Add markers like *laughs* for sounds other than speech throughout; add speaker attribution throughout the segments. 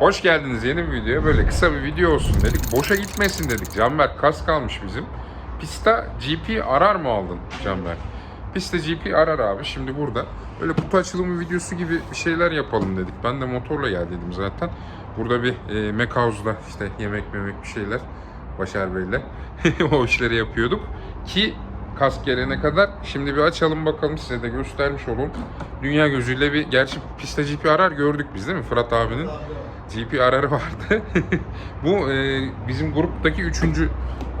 Speaker 1: Hoş geldiniz yeni bir videoya. Böyle kısa bir video olsun dedik. Boşa gitmesin dedik. Canberk kas kalmış bizim. Pista GP arar mı aldın Canberk? Pista GP arar abi. Şimdi burada böyle kutu açılımı videosu gibi bir şeyler yapalım dedik. Ben de motorla gel dedim zaten. Burada bir e, House'da işte yemek memek bir şeyler Başar Bey'le *laughs* o işleri yapıyorduk. Ki kask gelene kadar şimdi bir açalım bakalım size de göstermiş olun. Dünya gözüyle bir gerçi pista GP arar gördük biz değil mi Fırat abinin? GP ararı vardı. *laughs* Bu e, bizim gruptaki üçüncü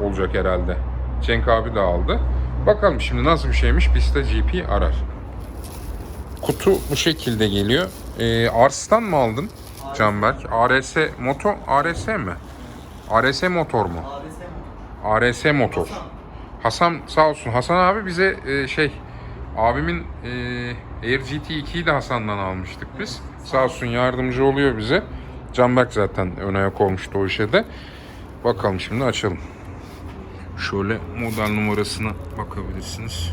Speaker 1: olacak herhalde. Cenk abi de aldı. Bakalım şimdi nasıl bir şeymiş pista GP arar. Kutu bu şekilde geliyor. E, Ars'tan mı aldın Canberk? ARS Moto ARS mi? ARS motor mu? ARS motor. Hasan sağ olsun. Hasan abi bize e, şey abimin e, Air GT2'yi de Hasan'dan almıştık biz. Sağ olsun yardımcı oluyor bize. Canberk zaten ön ayak olmuştu o işe de. Bakalım şimdi açalım. Şöyle model numarasına bakabilirsiniz.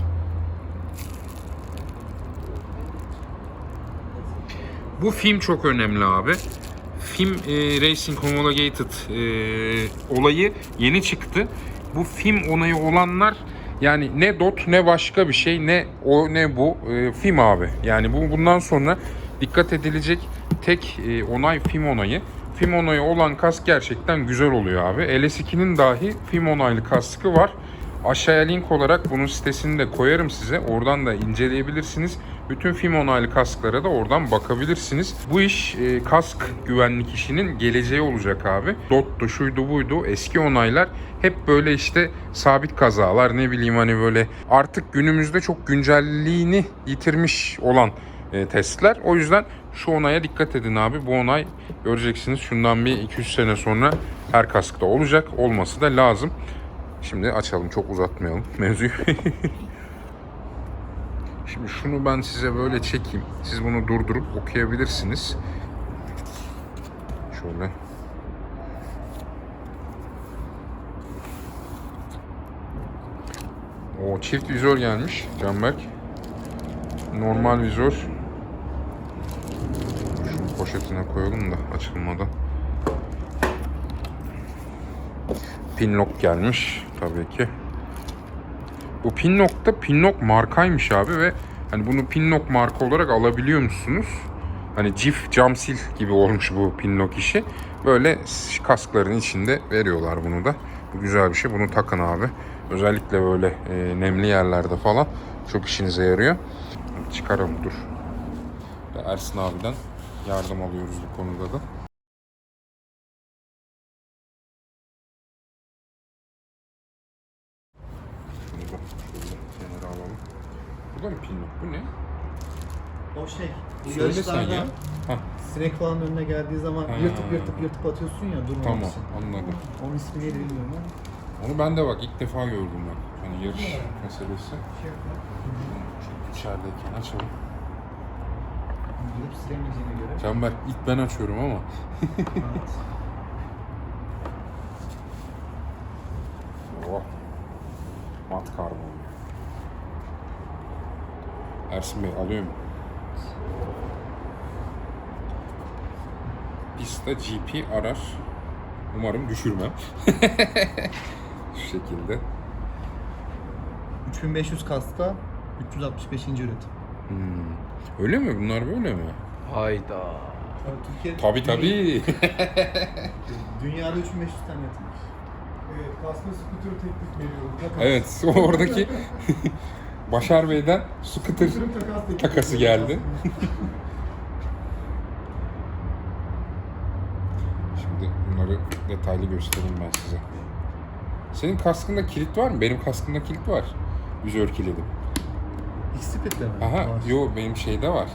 Speaker 1: Bu film çok önemli abi. Film e, Racing Homologated e, olayı yeni çıktı. Bu film onayı olanlar yani ne DOT ne başka bir şey ne o ne bu e, film abi. Yani bu bundan sonra dikkat edilecek tek e, onay film onayı. Film onayı olan kask gerçekten güzel oluyor abi. LS2'nin dahi film onaylı kaskı var. Aşağıya link olarak bunun sitesini de koyarım size. Oradan da inceleyebilirsiniz. Bütün film onaylı kasklara da oradan bakabilirsiniz. Bu iş e, kask güvenlik işinin geleceği olacak abi. Dot'tu, şuydu buydu. Eski onaylar hep böyle işte sabit kazalar ne bileyim hani böyle artık günümüzde çok güncelliğini yitirmiş olan e, testler. O yüzden şu onaya dikkat edin abi. Bu onay göreceksiniz şundan bir 200 sene sonra her kaskta olacak. Olması da lazım. Şimdi açalım çok uzatmayalım *laughs* mevzuyu. Şimdi şunu ben size böyle çekeyim. Siz bunu durdurup okuyabilirsiniz. Şöyle. O çift vizör gelmiş Canberk. Normal vizör. Poşetine koyalım da açılmadan. Pinlock gelmiş tabii ki. Bu Pinlock da Pinlock markaymış abi ve hani bunu Pinlock marka olarak alabiliyor musunuz? Hani Cif cam sil gibi olmuş bu Pinlock işi. Böyle kaskların içinde veriyorlar bunu da. Bu güzel bir şey. Bunu takın abi. Özellikle böyle e, nemli yerlerde falan çok işinize yarıyor. Çıkaralım dur. Ersin abiden yardım alıyoruz bu konuda da. Şunu da şöyle kenara alalım. Bu da mı Pinlock? Bu ne?
Speaker 2: O şey, bu
Speaker 1: Söyle sen
Speaker 2: yarışlarda
Speaker 1: ya. Hah.
Speaker 2: sinek falan önüne geldiği zaman
Speaker 1: Ha.
Speaker 2: yırtıp yırtıp yırtıp atıyorsun ya durmamak
Speaker 1: Tamam
Speaker 2: için.
Speaker 1: anladım.
Speaker 2: Onun ismi neydi bilmiyorum ama.
Speaker 1: Onu ben de bak ilk defa gördüm ben. Hani yarış meselesi. İçerideyken açalım.
Speaker 2: Gidip silemeyeceğine göre.
Speaker 1: Canberk ilk ben açıyorum ama.
Speaker 2: Evet. *laughs*
Speaker 1: Oh. Mat karbon. Ersin Bey alıyor mu? Pista GP arar. Umarım düşürmem. *laughs* Şu şekilde.
Speaker 2: 3500 kasta 365. üretim.
Speaker 1: Hmm. Öyle mi? Bunlar böyle mi?
Speaker 3: Hayda.
Speaker 2: Türkiye,
Speaker 1: Tabi tabi. *laughs*
Speaker 2: Dünyada 3500 tane üretilmiş.
Speaker 4: Evet, kasma skuter teklif veriyorum.
Speaker 1: Evet *laughs* oradaki *laughs* Başar Bey'den
Speaker 4: Skuter'ın takas
Speaker 1: takası geldi. Şimdi bunları detaylı göstereyim ben size. Senin kaskında kilit var mı? Benim kaskımda kilit var. Vizör kilidim.
Speaker 2: X-Speed'de mi?
Speaker 1: Aha,
Speaker 2: Var.
Speaker 1: yo benim şeyde var.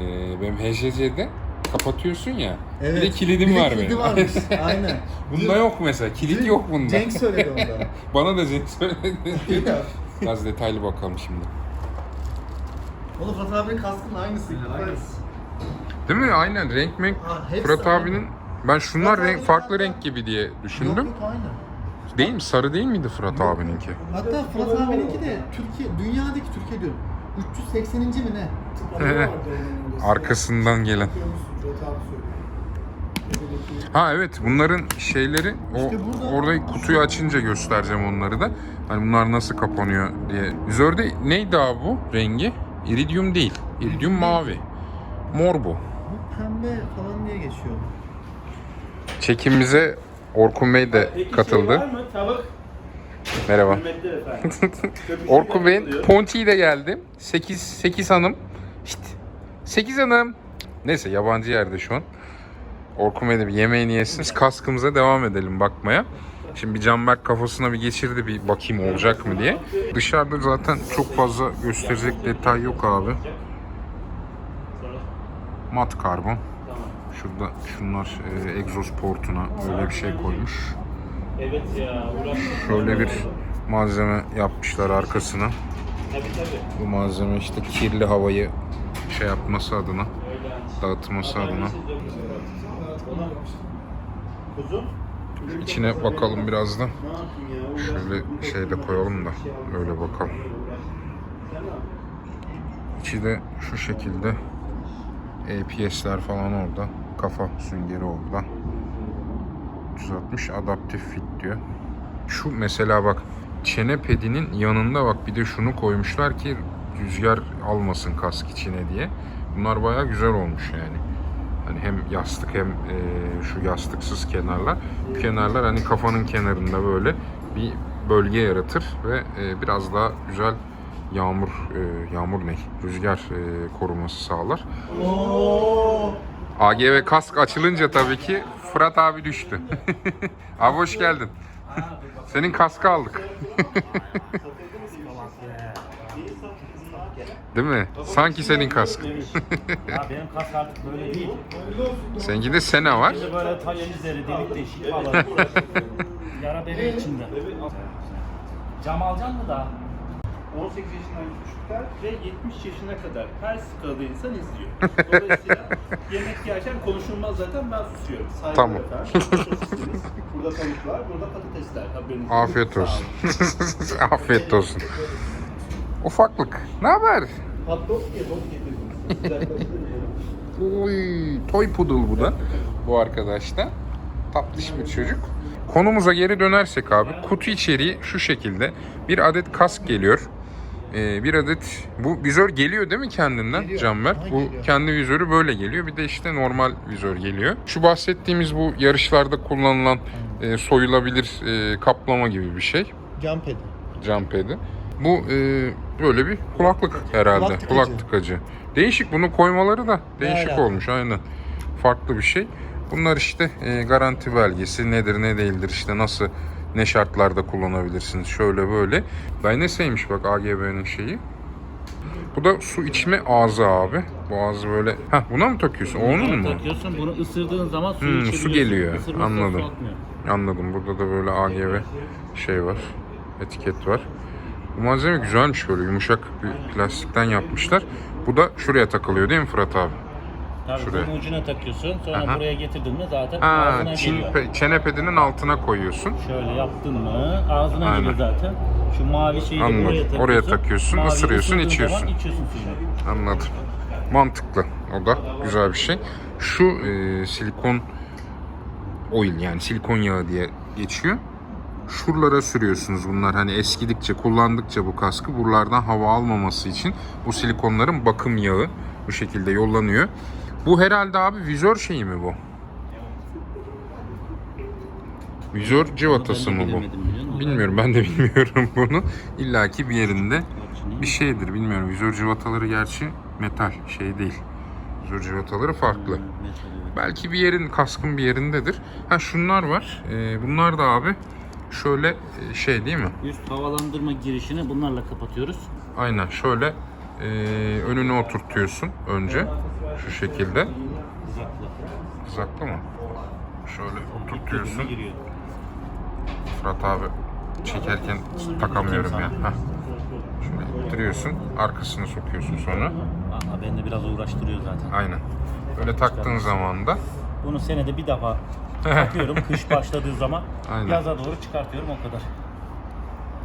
Speaker 1: Ee, benim HJC'de kapatıyorsun ya. Bir de
Speaker 2: Evet,
Speaker 1: kilidim
Speaker 2: bir de
Speaker 1: var
Speaker 2: kilidi
Speaker 1: benim.
Speaker 2: varmış. *laughs* Aynen.
Speaker 1: Bunda yok mesela. Kilit yok bunda.
Speaker 2: Cenk söyledi onda. *laughs*
Speaker 1: Bana da Cenk söyledi.
Speaker 2: De.
Speaker 1: Biraz detaylı bakalım şimdi.
Speaker 2: Oğlum Fırat abinin kaskının aynısı.
Speaker 1: Değil mi? Aynen renk menk.
Speaker 2: Ha, hepsi
Speaker 1: Fırat
Speaker 2: aynı.
Speaker 1: abinin ben şunlar
Speaker 2: Fırat
Speaker 1: renk
Speaker 2: abinin
Speaker 1: farklı
Speaker 2: hatta-
Speaker 1: renk gibi diye
Speaker 2: Yok
Speaker 1: düşündüm.
Speaker 2: yok aynı.
Speaker 1: Değil mi? Sarı değil miydi Fırat abininki?
Speaker 2: Hatta Fırat abininki de Türkiye, dünyadaki Türkiye diyorum. 380. mi ne? *laughs*
Speaker 1: Arkasından gelen. Ha evet bunların şeyleri o
Speaker 2: İşte
Speaker 1: orada kutuyu açınca göstereceğim onları da. Hani bunlar nasıl kapanıyor diye. Vizörde neydi abi bu rengi? İridium değil. İridium mavi. Mor bu.
Speaker 2: Bu pembe falan diye geçiyor.
Speaker 1: Çekimimize Orkun Bey de
Speaker 3: Peki
Speaker 1: katıldı.
Speaker 3: Şey var mı? Tavuk.
Speaker 1: Merhaba. *laughs* Orkun Bey'in. Ponti de geldi. 8 8 hanım. Şşt. 8 hanım. Neyse yabancı yerde şu an. Orkun Bey de bir yemeğini yesin. Kaskımıza devam edelim bakmaya. Şimdi bir Canberk kafasına bir geçirdi bir bakayım olacak mı diye. Dışarıda zaten çok fazla gösterecek detay yok abi. Mat karbon. Şurada şunlar e, egzoz portuna öyle bir şey koymuş.
Speaker 3: Evet ya.
Speaker 1: Şöyle bir malzeme yapmışlar arkasına.
Speaker 3: Tabii tabii.
Speaker 1: Bu malzeme işte kirli havayı şey yapması adına, dağıtması adına.
Speaker 3: Kuzum.
Speaker 1: İçine bakalım biraz da. Şöyle şey de koyalım da öyle bakalım. İçi de şu şekilde. APS'ler falan orada. Kafa süngeri orada. 360 adaptif fit diyor. Şu mesela bak çene pedinin yanında bak bir de şunu koymuşlar ki rüzgar almasın kask içine diye. Bunlar baya güzel olmuş yani. Hani hem yastık hem e, şu yastıksız kenarlar. Bu kenarlar hani kafanın kenarında böyle bir bölge yaratır ve e, biraz daha güzel yağmur e, yağmur ne? Rüzgar e, koruması sağlar. AGV kask açılınca tabii ki Fırat abi düştü. *laughs* abi hoş geldin. Senin kaskı aldık. *laughs* Değil mi? Sanki senin kask. *laughs*
Speaker 3: Ya benim kas artık böyle değil.
Speaker 1: Seninki de Sena var.
Speaker 3: Şimdi böyle tayyel üzeri delik deşik falan. Yara bere içinde. Cam alacaksın mı daha? 18 yaşından küçükler ve 70 yaşına kadar her skalada insan izliyor. *laughs* Dolayısıyla yemek yerken konuşulmaz zaten ben susuyorum. Saygılar
Speaker 1: Tamam.
Speaker 3: efendim. Sosisiniz. Burada tavuklar, burada patatesler. Haberiniz olsun.
Speaker 1: Afiyet
Speaker 3: Sağ
Speaker 1: olsun.
Speaker 3: olun. *laughs*
Speaker 1: Afiyet olsun. Ufaklık. Ne haber?
Speaker 3: Hot dog diye dog getirdiniz. Güzel.
Speaker 1: Oy, toy poodle bu da. Bu arkadaş da. Tatlış bir çocuk. Konumuza geri dönersek abi kutu içeriği şu şekilde. Bir adet kask geliyor. Ee, bir adet bu vizör geliyor değil mi kendinden
Speaker 2: Geliyor.
Speaker 1: Canberk?
Speaker 2: Aha,
Speaker 1: Bu
Speaker 2: geliyor.
Speaker 1: kendi vizörü böyle geliyor. Bir de işte normal vizör geliyor. Şu bahsettiğimiz bu yarışlarda kullanılan e, soyulabilir e, kaplama gibi bir şey.
Speaker 2: Cam pedi.
Speaker 1: Jump pad'i. Bu e, böyle bir kulaklık herhalde.
Speaker 2: Kulak
Speaker 1: Kulak
Speaker 2: tıkacı.
Speaker 1: tıkacı. Değişik bunu koymaları da değişik
Speaker 2: alaka?
Speaker 1: olmuş aynen. Farklı bir şey. Bunlar işte e, garanti belgesi nedir ne değildir işte nasıl ne şartlarda kullanabilirsiniz şöyle böyle. Dyneseymiş bak AGB'nin şeyi. Bu da su içme ağzı abi. Bu ağzı böyle. Heh buna mı takıyorsun? O Onun mu?
Speaker 3: Takıyorsun bunu ısırdığın zaman su
Speaker 1: Hmm, su geliyor.
Speaker 3: Isırmazsan
Speaker 1: Anladım.
Speaker 3: su.
Speaker 1: Anladım. Burada da böyle AGV şey var. Etiket var. Bu malzeme güzelmiş böyle yumuşak bir plastikten yapmışlar. Bu da şuraya takılıyor değil mi Fırat abi?
Speaker 3: Tabii
Speaker 1: Şuraya.
Speaker 3: bunun ucuna takıyorsun. Sonra
Speaker 1: Aha.
Speaker 3: buraya getirdiğinde zaten
Speaker 1: Ha,
Speaker 3: ağzına
Speaker 1: çin,
Speaker 3: geliyor.
Speaker 1: pe- çene pedinin altına koyuyorsun.
Speaker 3: Şöyle yaptın mı ağzına
Speaker 1: Aynen.
Speaker 3: geliyor zaten. Şu mavi şeyi
Speaker 1: Anladım.
Speaker 3: buraya takıyorsun.
Speaker 1: Oraya takıyorsun,
Speaker 3: Maviyi
Speaker 1: ısırıyorsun, içiyorsun.
Speaker 3: Zaman içiyorsun suyunu.
Speaker 1: Anladım. Mantıklı. O da güzel bir şey. Şu e, silikon oil yani silikon yağı diye geçiyor. Şuralara sürüyorsunuz bunlar hani eskidikçe kullandıkça bu kaskı buralardan hava almaması için bu silikonların bakım yağı bu şekilde yollanıyor. Bu herhalde abi vizör şeyi mi bu? Vizör civatası mı bu? Bilmiyorum ben de *laughs* bilmiyorum bunu. İlla ki bir yerinde bir şeydir bilmiyorum. Vizör civataları gerçi metal şey değil. Vizör civataları farklı. Belki bir yerin kaskın bir yerindedir. Ha şunlar var. Ee, bunlar da abi şöyle e, şey değil mi?
Speaker 3: Üst havalandırma girişini bunlarla kapatıyoruz.
Speaker 1: Aynen şöyle e, önüne oturtuyorsun önce şu şekilde.
Speaker 3: Kızaklı.
Speaker 1: Mı? Şöyle oturtuyorsun. Fırat abi çekerken takamıyorum ya. Heh. Şöyle ittiriyorsun. Arkasını sokuyorsun sonra.
Speaker 3: Aa, beni de biraz uğraştırıyor zaten.
Speaker 1: Aynen. Böyle taktığın zaman da
Speaker 3: Bunu senede bir defa *laughs* takıyorum kış başladığı zaman.
Speaker 1: Aynen.
Speaker 3: Yaza doğru çıkartıyorum o kadar.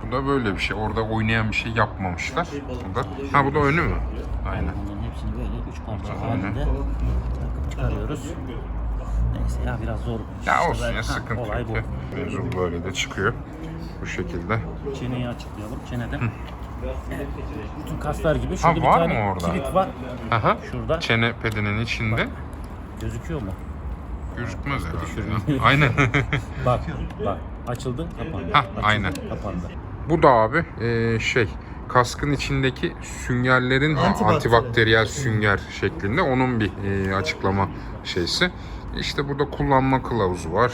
Speaker 1: bu da böyle bir şey. Orada oynayan bir şey yapmamışlar. Bu da. Ha bu da önü mü? Aynen.
Speaker 3: Hepsini böyle üç parça halinde takıp çıkarıyoruz. Neyse ya biraz zor.
Speaker 1: Ya
Speaker 3: İşte
Speaker 1: olsun
Speaker 3: ben-
Speaker 1: ya
Speaker 3: ha,
Speaker 1: sıkıntı
Speaker 3: olay
Speaker 1: yok
Speaker 3: bu.
Speaker 1: ya. Mevzu böyle de çıkıyor. Bu şekilde.
Speaker 3: Çeneyi açıklayalım. Çenede. Evet, Bütün kaslar gibi.
Speaker 1: Ha,
Speaker 3: Şurada bir
Speaker 1: var
Speaker 3: tane
Speaker 1: mı orada?
Speaker 3: kilit var.
Speaker 1: Aha.
Speaker 3: Şurada.
Speaker 1: Çene pedinin içinde.
Speaker 3: Gözüküyor mu?
Speaker 1: Gözükmez herhalde. *laughs* Aynen.
Speaker 3: Bak, bak. Açıldı, kapandı. Açıldı,
Speaker 1: aynen.
Speaker 3: Kapandı.
Speaker 1: Bu da abi e, şey kaskın içindeki süngerlerin
Speaker 2: Antibakteriyel.
Speaker 1: antibakteriyel sünger şeklinde onun bir e, açıklama şeysi. İşte burada kullanma kılavuzu var.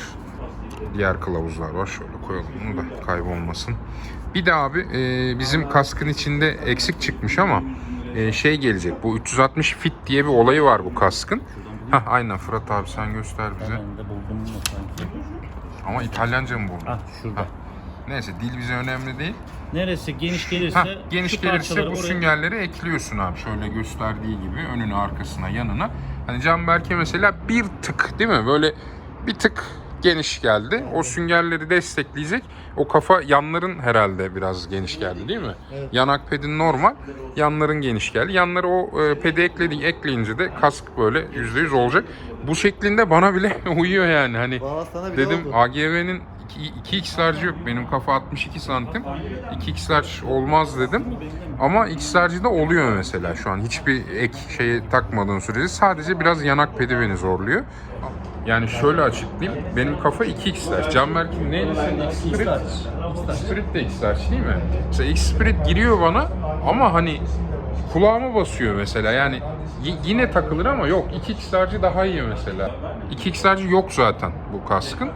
Speaker 1: Diğer kılavuzlar var. Şöyle koyalım bunu da kaybolmasın. Bir de abi e, bizim kaskın içinde eksik çıkmış ama e, şey gelecek. Bu 360 fit diye bir olayı var bu kaskın. Hah aynen Fırat abi sen göster bize.
Speaker 3: Ben de buldum mu sanki?
Speaker 1: Ama İtalyanca mı buldun?
Speaker 3: Ah şurada.
Speaker 1: Hah. Neyse dil bize önemli değil.
Speaker 3: Neresi geniş gelirse
Speaker 1: ha, geniş gelirse bu
Speaker 3: oraya...
Speaker 1: süngerleri ekliyorsun abi. Şöyle gösterdiği gibi önüne, arkasına, yanına. Hani Canberk'e mesela bir tık değil mi? Böyle bir tık geniş geldi. O süngerleri destekleyecek. O kafa yanların herhalde biraz geniş geldi değil mi? Evet. Yanak pedin normal. Yanların geniş geldi. Yanları o e, pede ekledi, ekleyince de kask böyle %100 olacak. Bu şeklinde bana bile *laughs* uyuyor yani. Hani dedim AGV'nin 2, 2x yok. Benim kafa 62 santim. 2x olmaz dedim. Ama x de oluyor mesela şu an. Hiçbir ek şeye takmadığın sürece sadece biraz yanak pedi beni zorluyor. Yani şöyle açıklayayım. Benim kafa 2x large. Canberk'in neydi senin x spirit? De x değil mi? Mesela x spirit giriyor bana ama hani kulağıma basıyor mesela. Yani yine takılır ama yok 2 xlerci daha iyi mesela. 2 xlerci yok zaten bu kaskın.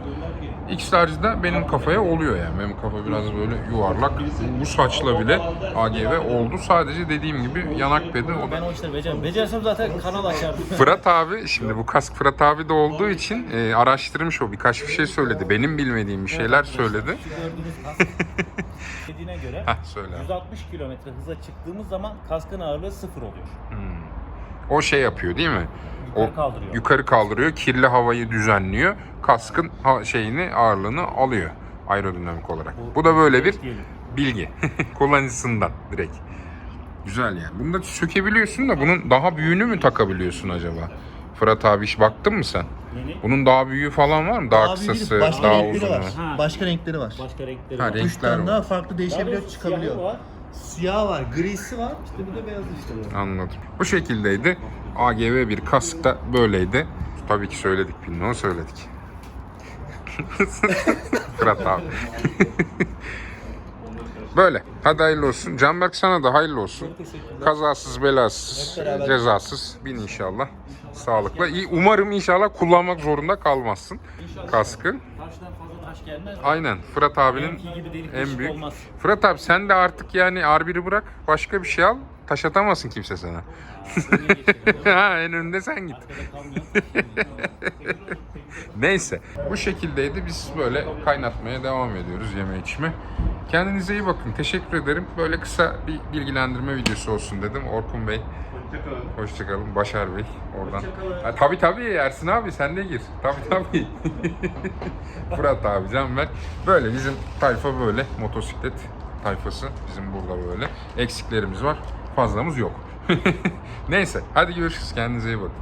Speaker 1: X large'da benim kafaya oluyor yani. Benim kafa biraz böyle yuvarlak. Bu saçla bile AGV oldu. Sadece dediğim gibi yanak pedi o da
Speaker 3: Ben o işleri beceremem. Becersem zaten kanal açardım. *laughs*
Speaker 1: Fırat abi şimdi bu kask Fırat abi de olduğu için e, araştırmış o birkaç bir şey söyledi. Benim bilmediğim bir şeyler söyledi.
Speaker 3: Şu gördüğünüz kask *laughs* dediğine göre
Speaker 1: Heh söyle.
Speaker 3: 160 kilometre hıza çıktığımız zaman kaskın ağırlığı sıfır oluyor.
Speaker 1: O şey yapıyor değil mi? O
Speaker 3: Yukarı kaldırıyor.
Speaker 1: yukarı kaldırıyor, kirli havayı düzenliyor. Kaskın ha- şeyini ağırlığını alıyor aerodinamik olarak. Bu da böyle bir
Speaker 3: Diyelim.
Speaker 1: bilgi *laughs* kullanıcısından direkt. Güzel yani. Bunu da sökebiliyorsun da bunun daha büyüğünü mü takabiliyorsun acaba? Fırat abi hiç baktın mı sen?
Speaker 3: Yeni
Speaker 1: Bunun daha büyüğü falan var mı? Daha,
Speaker 2: Daha büyük
Speaker 1: kısası,
Speaker 2: başka
Speaker 1: daha
Speaker 2: renkleri
Speaker 1: uzunu.
Speaker 2: var.
Speaker 3: Ha.
Speaker 2: Başka renkleri var.
Speaker 3: başka renkleri
Speaker 1: Ha,
Speaker 3: var.
Speaker 1: renk-
Speaker 2: Üç tane
Speaker 1: var.
Speaker 2: daha farklı
Speaker 3: Daha
Speaker 2: değişebiliyor, çıkabiliyor.
Speaker 3: siyahı var.
Speaker 2: Siyah var, grisi var, işte bir de beyazı işte.
Speaker 1: Anladım. Bu şekildeydi. AGV bir kask da böyleydi. Tabii ki söyledik Pinno'yu söyledik. *laughs* Fırat abi. Böyle. Hadi hayırlı olsun. Canberk sana da hayırlı olsun. Kazasız belasız, cezasız bin inşallah. Sağlıkla. İyi, umarım inşallah kullanmak zorunda kalmazsın kaskı. Aynen. Fırat abinin en büyük. Fırat abi sen de artık yani R1'i bırak başka bir şey al. Taş atamazsın kimse sana. *laughs* Ha en önde sen git. *laughs* Neyse. Bu şekildeydi. Biz böyle kaynatmaya devam ediyoruz yeme içme. Kendinize iyi bakın. Teşekkür ederim. Böyle kısa bir bilgilendirme videosu olsun dedim. Orkun Bey. Hoşçakalın. Başar Bey. Oradan. Ha, tabii tabii Ersin abi sen de gir. Tabii tabii. *laughs* Fırat abi, Canberk. Böyle bizim tayfa böyle. Motosiklet tayfası. Bizim burada böyle. Eksiklerimiz var. Fazlamız yok. *laughs* Neyse. Hadi görüşürüz. Kendinize iyi bakın.